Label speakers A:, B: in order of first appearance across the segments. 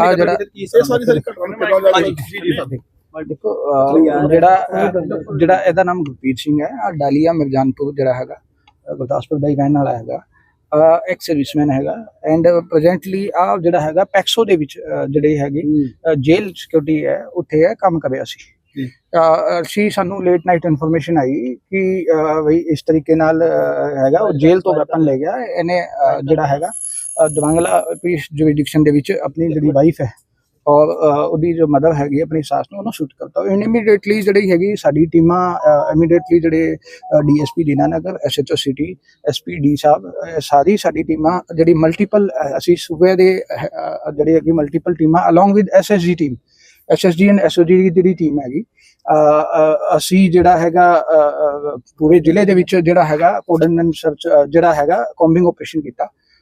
A: ਆ ਜਿਹੜਾ
B: ਇਹ ਸਾਰੀ ਸਾਰੀ ਘਟਨਾ ਨੂੰ
A: ਦੇਖੋ ਜਿਹੜਾ ਜਿਹੜਾ ਇਹਦਾ ਨਾਮ ਗੁਰਪ੍ਰੀਤ ਸਿੰਘ ਹੈ ਆ ਡਾਲੀਆ ਮਿਰਜਾਨਪੁਰ ਜਿਹੜਾ ਹੈਗਾ ਗੁਰਦਾਸਪੁਰ ਦਾ ਹੀ ਰਹਿਣ ਵਾਲਾ ਹੈਗਾ ਐਕਸ ਸਰਵਿਸਮੈਨ ਹੈਗਾ ਐਂਡ ਪ੍ਰੈਜ਼ੈਂਟਲੀ ਆ ਜਿਹੜਾ ਹੈਗਾ ਪੈਕਸੋ ਦੇ ਵਿੱਚ ਜਿਹੜੇ ਹੈਗੇ ਜੇਲ ਸਿਕਿਉਰਿਟੀ ਹੈ ਉੱਥੇ ਹੈ ਕੰਮ ਕਰ ਰਿਹਾ ਸੀ। ਅਸੀਂ ਸਾਨੂੰ ਲੇਟ ਨਾਈਟ ਇਨਫੋਰਮੇਸ਼ਨ ਆਈ ਕਿ ਬਈ ਇਸ ਤਰੀਕੇ ਨਾਲ ਹੈਗਾ ਉਹ ਜੇਲ੍ਹ ਤੋਂ ਵੈਪਨ ਲੈ ਗਿਆ ਇਹਨੇ ਜਿਹੜਾ ਹੈਗਾ ਦਵਾਂਗਲਾ ਪੀਸ ਜੁਰਿਡਿਕਸ਼ਨ ਦੇ ਵਿੱਚ ਆਪਣੀ ਜਿਹੜੀ ਵਾਈਫ ਹੈ ਔਰ ਉਹਦੀ ਜੋ ਮਦਰ ਹੈਗੀ ਆਪਣੀ ਸਾਸ ਨੂੰ ਉਹਨੂੰ ਸ਼ੂਟ ਕਰਤਾ। ਇਮੀਡੀਏਟਲੀ ਜਿਹੜੀ ਹੈਗੀ ਸਾਡੀ ਟੀਮਾਂ ਇਮੀਡੀਏਟਲੀ ਜਿਹੜੇ DSP Dinanagar SHO city SP D sahib ਸਾਰੀ ਸਾਡੀ ਟੀਮਾਂ ਜਿਹੜੀ ਮਲਟੀਪਲ ਅਸੀਂ ਸੂਬੇ ਦੇ ਅਹ, ਜਿਹੜੇ ਹੈਗੀ ਮਲਟੀਪਲ ਟੀਮਾਂ along with SSG team SSG and SOG ਦੀ ਜਿਹੜੀ ਟੀਮ ਹੈਗੀ ਅਸੀਂ ਜਿਹੜਾ ਹੈਗਾ ਪੂਰੇ ਜ਼ਿਲ੍ਹੇ ਦੇ ਵਿੱਚ ਜਿਹੜਾ ਹੈਗਾ ਕੋਆਰਡੀਨੇਸ਼ਨ ਸਰਚ ਜਿਹੜਾ ਹੈਗਾ ਕੌਂਬਿੰਗ ਆਪਰੇਸ਼ਨ ਕੀਤਾ।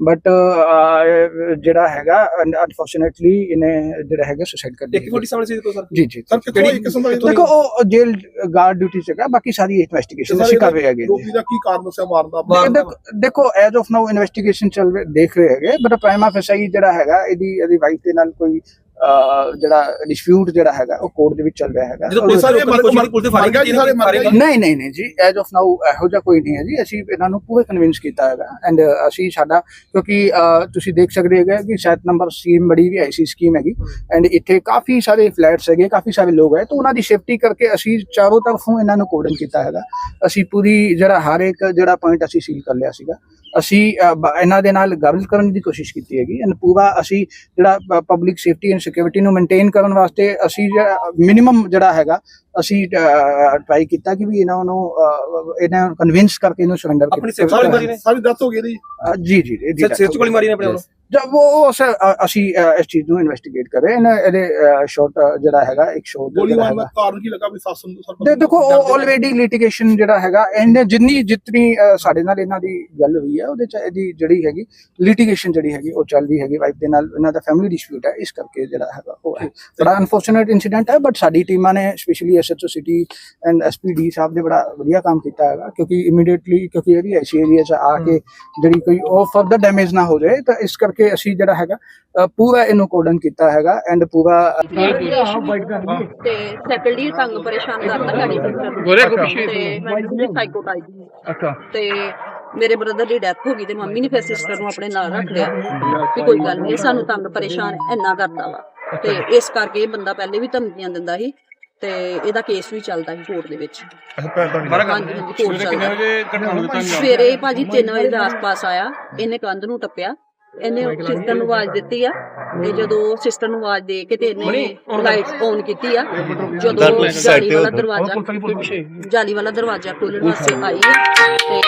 A: ਬਟ ਜਿਹੜਾ ਹੈਗਾ ਅਨਫੋਰਚੂਨੇਟਲੀ ਇਹਨੇ ਜਿਹੜਾ ਹੈਗਾ ਸੁਸਾਈਡ ਕਰ ਲਿਆ
B: 140 ਸਾਹਮਣੇ ਸੀ ਦੇਖੋ ਸਰ।
A: ਜੀ ਜੀ
B: ਸਰ ਇੱਕ ਕਿਸਮ ਦਾ
A: ਦੇਖੋ ਉਹ ਜੇਲ੍ਹ ਗਾਰਡ ਡਿਊਟੀ ਸੀਗਾ ਬਾਕੀ ਸਾਰੀ ਇਨਵੈਸਟੀਗੇਸ਼ਨ ਅਸੀਂ ਕਰ ਰਹੇ ਹੈਗੇ।
B: ਰੋਗੀ ਦਾ ਕੀ ਕਾਰਨ ਸੀ ਮਾਰਨ ਦਾ?
A: ਦੇਖੋ- ਦੇਖੋ ਐਜ਼ ਆਫ ਨਾਓ ਇਨਵੈਸਟੀਗੇਸ਼ਨ ਚੱਲ ਰਹੀ ਦੇਖ ਰਹੇ ਹੈਗੇ ਬਟ ਪ੍ਰਾਈਮਾ ਫੈਸਾਈ ਜਿਹੜਾ ਹੈਗਾ ਇਹਦੀ ਇਹਦੀ ਵਾਈਫ ਦੇ ਨਾਲ ਕੋਈ ਜਿਹੜਾ ਡਿਸਪਿਊਟ ਜਿਹੜਾ ਹੈਗਾ ਉਹ ਕੋਰਟ ਦੇ ਵਿੱਚ ਚੱਲ ਰਿਹਾ ਹੈਗਾ।
B: ਜਦੋਂ ਪੁਲਿਸ ਵਾਲੇ ਮਰ ਮਰ ਪੁਲਿਸ ਫਾਇਰਿੰਗ ਕੀਤੀ ਸਾਰੇ ਮਰ ਗਏ
A: ਨਹੀਂ ਨਹੀਂ ਨਹੀਂ ਜੀ ਐਜ਼ ਆਫ ਨਾਓ ਇਹੋ ਜਿਹਾ ਕੋਈ ਨਹੀਂ ਹੈ ਜੀ। ਅਸੀਂ ਇਹਨਾਂ ਨੂੰ ਪੂਰੇ ਕਨਵਿੰਸ ਕੀਤਾ ਹੈਗਾ। ਐਂਡ ਅਸੀਂ ਸਾਡਾ ਕਿਉਂਕਿ ਤੁਸੀਂ ਦੇਖ ਸਕਦੇ ਹੈਗੇ ਕਿ ਸੈਟ ਨੰਬਰ ਸਕੀਮ ਬੜੀ ਵੀ ਐਸੀ ਸਕੀਮ ਹੈਗੀ। ਐਂਡ ਇੱਥੇ ਕਾਫੀ ਸਾਰੇ ਫਲੈਟਸ ਹੈਗੇ ਕਾਫੀ ਸਾਰੇ ਲੋਕ ਹੈ ਤਾਂ ਉਹਨਾਂ ਦੀ ਸੇਫਟੀ ਕਰਕੇ ਅਸੀਂ ਚਾਰੋਂ ਤਰਫੋਂ ਇਹਨਾਂ ਨੂੰ ਕੋਡਨ ਕੀਤਾ ਹੈਗਾ। ਅਸੀਂ ਪੂਰੀ ਜਿਹੜਾ ਹਰ ਇੱਕ ਜਿਹੜਾ ਪੁਆਇੰਟ ਅਸੀਂ ਸੀਲ ਕਰ ਲਿਆ ਸੀਗਾ। ਅਸੀਂ ਇਹਨਾਂ ਦੇ ਨਾਲ ਗੱਲ ਕਰਨ ਦੀ ਕੋਸ਼ਿਸ਼ ਕੀਤੀ ਹੈਗੀ। ਐਂਡ ਪੂਰਾ ਅਸੀਂ ਜਿਹੜਾ ਪਬਲਿਕ ਸੇਫਟੀ ਐਂਡ ਸਿਕਿਉਰਿਟੀ ਨੂੰ ਮੇਨਟੇਨ ਕਰਨ ਵਾਸਤੇ ਅਸੀਂ ਮਿਨੀਮਮ ਜਿਹੜਾ ਹੈਗਾ ਅਸੀਂ ਟਰਾਈ ਕੀਤਾ ਕਿ ਵੀ ਇਹਨਾਂ ਨੂੰ ਇਹਨਾਂ ਨੂੰ ਕਨਵਿੰਸ ਕਰਕੇ ਇਹਨੂੰ ਸਰੈਂਡਰ
B: ਆਪਣੀ ਸਿਰ ਵਾਲੀ ਮਾਰੀ ਨੇ? ਸਾਰੀ ਡੈਥ ਹੋ ਗਈ ਦੀ
A: ਜੀ ਜੀ ਇਹਦੀ
B: ਸਿਰ ਗੋਲੀ ਮਾਰੀ ਨੇ ਆਪਣੇ ਵੱਲੋਂ?
A: ਜਦ ਉਹ ਅਸੀਂ ਇਸ ਚੀਜ਼ ਨੂੰ ਇਨਵੈਸਟੀਗੇਟ ਕਰ। ਰਹੇ ਹਾਂ ਇਹਦੇ ਸ਼ਾਰਟ ਜਿਹੜਾ ਹੈਗਾ ਇੱਕ ਸ਼ਾਰਟ
B: ਗੋਲੀ ਮਾਰਨ ਦਾ ਕਾਰਨ ਕੀ ਲੱਗਾ ਵੀ ਸੱਸ ਨੂੰ ਸਰ
A: ਦੇ ਦੇਖੋ ਆਲਰੇਡੀ ਲਿਟੀਗੇਸ਼ਨ ਜਿਹੜਾ ਹੈਗਾ ਇਹਨੇ ਜਿੰਨੀ ਜਿਤਨੀ ਸਾਡੇ ਨਾਲ ਇਹਨਾਂ ਦੀ ਗੱਲ ਹੋਈ ਹੈ ਉਹਦੇ ਚ ਇਹਦੀ ਜਿਹੜੀ ਹੈਗੀ ਲਿਟੀਗੇਸ਼ਨ ਜਿਹੜੀ ਹੈਗੀ ਉਹ ਚੱਲ ਰਹੀ ਹੈਗੀ। ਵਾਈਫ ਦੇ ਨਾਲ ਇਹਨਾਂ ਦਾ ਫੈਮਿਲੀ ਡਿਸਪਿਊਟ ਹੈ ਇਸ ਕਰਕੇ ਜਿਹੜਾ ਹੈਗਾ ਉਹ ਹੈ। ਬੜਾ ਅਨਫੋਰਚੂਨੇਟ ਇਨਸੀਡੈਂਟ ਹੈ ਬਟ ਸਾਡੀ ਟੀਮਾਂ ਨੇ specially SHO city and SPD sahib ਨੇ ਬੜਾ ਵਧੀਆ ਕੰਮ ਕੀਤਾ ਹੈਗਾ ਕਿਉਂਕਿ ਇਮੀਡੀਏਟਲੀ ਕਿਉਂਕਿ ਇਹ ਵੀ ਐਸੀ ਏਰੀਆ ਚ ਆ ਕੇ ਜਿਹੜੀ ਕੋਈ ਉਹ ਫਰਦਰ ਡੈਮੇਜ ਨਾ ਹੋ ਜਾਏ ਤਾਂ ਇਸ ਕਰਕੇ ਅਸੀਂ ਜਿਹੜਾ ਹੈਗਾ ਪੂਰਾ ਇਹਨੂੰ ਕੋਡਨ ਕੀਤਾ ਹੈਗਾ ਐਂਡ ਪੂਰਾ
C: ਤੇ ਸੈਕੰਡਲੀ ਤੰਗ ਪਰੇਸ਼ਾਨ ਕਰਦਾ ਸਾਡੀ ਸਿਸਟਰ
D: ਗੋਰੇ ਕੋ ਪਿੱਛੇ
C: ਤੇ ਮੈਂਟਲੀ ਸਾਈਕੋਟਾਈਪ
D: ਅੱਛਾ।
C: ਤੇ ਮੇਰੇ ਬ੍ਰਦਰ ਦੀ ਡੈਥ ਹੋ ਗਈ ਤੇ ਮੰਮੀ ਨੇ ਫਿਰ ਸਿਸਟਰ ਨੂੰ ਆਪਣੇ ਨਾਲ ਰੱਖ ਲਿਆ ਕਿ ਕੋਈ ਗੱਲ ਨਹੀਂ ਸਾਨੂੰ ਤੰਗ ਪਰੇਸ਼ਾਨ ਇੰਨਾ ਕਰਦਾ ਵਾ। ਤੇ ਇਸ ਕਰਕੇ ਇਹ ਬੰਦਾ ਪਹਿਲੇ ਵੀ ਧਮਕੀਆਂ ਦਿੰਦਾ ਸੀ ਤੇ ਇਹਦਾ ਕੇਸ ਵੀ ਚੱਲਦਾ ਸੀ ਕੋਰਟ ਦੇ ਵਿੱਚ। ਹਾਂਜੀ ਹਾਂਜੀ ਕੋਰਟ
D: ਕਿੰਨੇ
C: ਚੱਲਦਾ।
D: ਵਜੇ ਘਟਨਾ ਨੂੰ ਦਿੱਤਾ
C: ਸਵੇਰੇ ਭਾਜੀ 3 ਵਜੇ ਦੇ ਆਸ-ਪਾਸ ਆਇਆ। ਇਹਨੇ ਕੰਧ ਨੂੰ ਟੱਪਿਆ। ਇਹਨੇ ਸਿਸਟਰ ਨੂੰ ਆਵਾਜ਼ ਦਿੱਤੀ ਆ। ਤੇ ਜਦੋਂ ਸਿਸਟਰ ਨੂੰ ਆਵਾਜ਼ ਦੇ ਕੇ ਤੇ ਇਹਨੇ ਲਾਈਟਸ ਔਨ ਕੀਤੀ ਆ। ਜਦੋਂ ਜਾਲੀ ਵਾਲਾ ਦਰਵਾਜ਼ਾ ਜਾਲੀ ਵਾਲਾ ਦਰਵਾਜ਼ਾ ਖੋਲ੍ਹਣ ਵਾਸਤੇ ਆਈ ਆ। ਤੇ